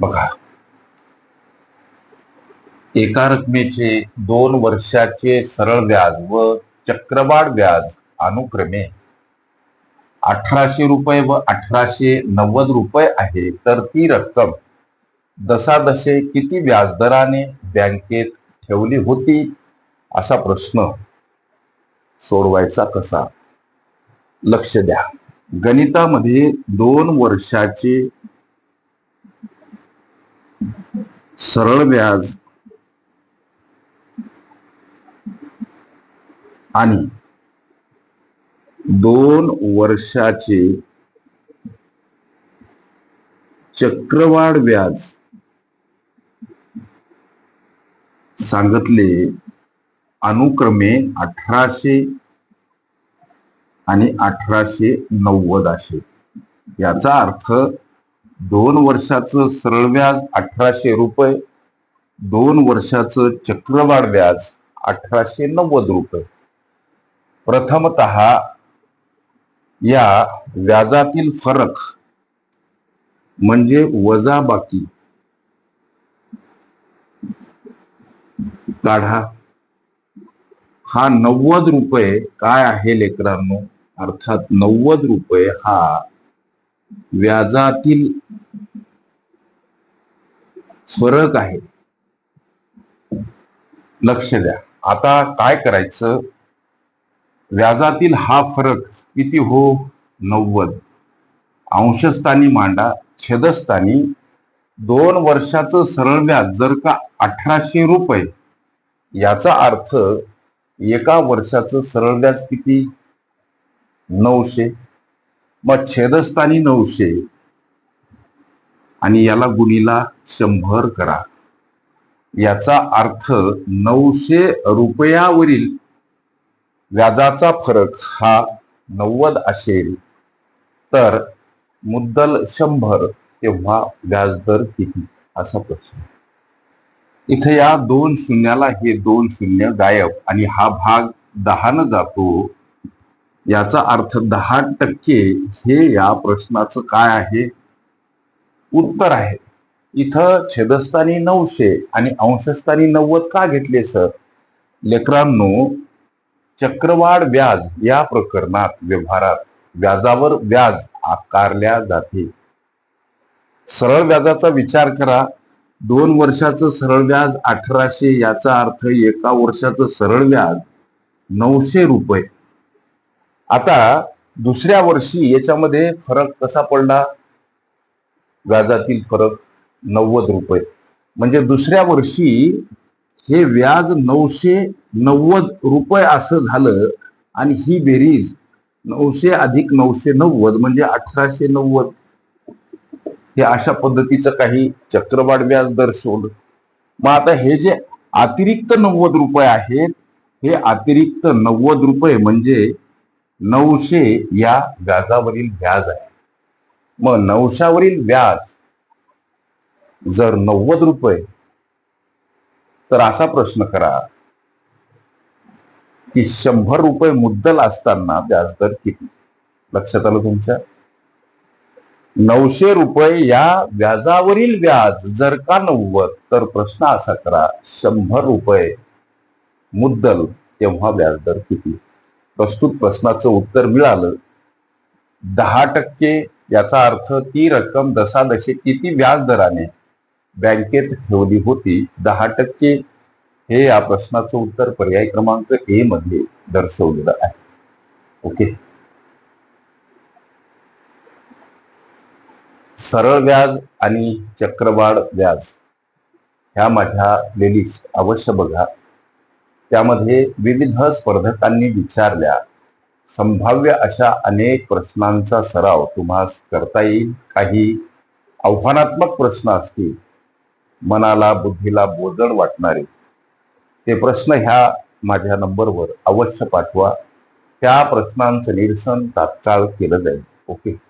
बघा. एका रकमेचे दोन वर्षाचे सरळ व्याज व चक्रवाढ व्याज अनुक्रमे अठराशे रुपये व अठराशे नव्वद रुपये आहे तर ती रक्कम दसादशे किती व्याजदराने बँकेत ठेवली होती? असा प्रश्न सोडवायचा कसा? लक्ष द्या. गणितामध्ये दोन वर्षाचे सरळ व्याज आणि दोन वर्षाचे चक्रवाढ व्याज सांगितले अनुक्रमे अठराशे आणि अठराशे नव्वद असे. याचा अर्थ दोन वर्षाचं सरळ व्याज अठराशे रुपये दोन वर्षाचं चक्रवाढ व्याज अठराशे नव्वद रुपये. प्रथमत या व्याजातील फरक म्हणजे वजा बाकी. काढा. हा नव्वद रुपये काय आहे लेकरांनो? अर्थात नव्वद रुपये हा व्याजातील फरक आहे. लक्ष द्या. आता काय करायचं? व्याजातील हा फरक किती हो? नव्वद. अंशस्थानी मांडा. छेदस्थानी. दोन वर्षाचं सरळ व्याज जर का अठराशे रुपये याचा अर्थ एका वर्षाचं सरळ व्याज किती? नऊशे. मग छेदस्थानी नऊशे. आणि याला गुणीला शंभर करा. याचा अर्थ नऊशे रुपयावरील व्याजाचा फरक हा नव्वद असेल. तर मुद्दल शंभर तेव्हा व्याजदर किती? असा प्रश्न. इथे या दोन शून्याला हे दोन शून्य गायब आणि हा भाग दहानं जातो. याचा अर्थ दहा टक्के हे या प्रश्नाचं काय आहे? उत्तर आहे. इथं छेदस्थानी नऊशे आणि अंशस्थानी नव्वद का घेतले सर? लेकरांनो चक्रवाढ व्याज या प्रकरणात व्यवहारात व्याजावर व्याज आकारल्या जाते. सरळ व्याजाचा विचार करा. दोन वर्षाचं सरळ व्याज अठराशे याचा अर्थ एका वर्षाचं सरळ व्याज नऊशे रुपये. आता दुसऱ्या वर्षी याच्यामध्ये फरक कसा पडला? व्याजातील फरक नव्वद रुपये. म्हणजे दुसऱ्या वर्षी हे व्याज नऊशे नव्वद रुपये असं झालं आणि ही बेरीज नऊशे अधिक नऊशे नव्वद म्हणजे अठराशे नव्वद. हे अशा पद्धतीचं काही चक्रवाढ व्याज दर्शवलं मग आता हे जे अतिरिक्त नव्वद रुपये आहेत हे अतिरिक्त नव्वद रुपये म्हणजे नऊशे या व्याजावरील व्याज आहे. मग नवशावरील व्याज जर नव्वद रुपये तर असा प्रश्न करा की शंभर रुपये मुद्दल असताना व्याजदर किती? लक्षात आलं तुमच्या? नऊशे रुपये या व्याजावरील व्याज जर का नव्वद तर प्रश्न असा करा शंभर रुपये मुद्दल तेव्हा व्याजदर किती? प्रस्तुत प्रश्नाचं उत्तर मिळालं. दहा टक्के याचा अर्थ ती रक्कम दशादशी किती व्याज दराने बँकेत ठेवली होती दहा टक्के? हे या प्रश्नाचं उत्तर पर्याय क्रमांक ए मध्ये दर्शवलेलं आहे. ओके. सरळ व्याज आणि चक्रवाढ व्याज ह्या माझ्या प्लेलिस्ट अवश्य बघा. त्यामध्ये विविध स्पर्धकांनी विचारल्या संभाव्य अशा अनेक प्रश्नांचा सराव तुम्हास करता येईल. काही आव्हानात्मक प्रश्न असतील. मनाला बुद्धीला बोजड वाटणारे. ते प्रश्न ह्या माझ्या नंबरवर अवश्य पाठवा. त्या प्रश्नांचं निरसन तात्काळ केलं जाईल. ओके.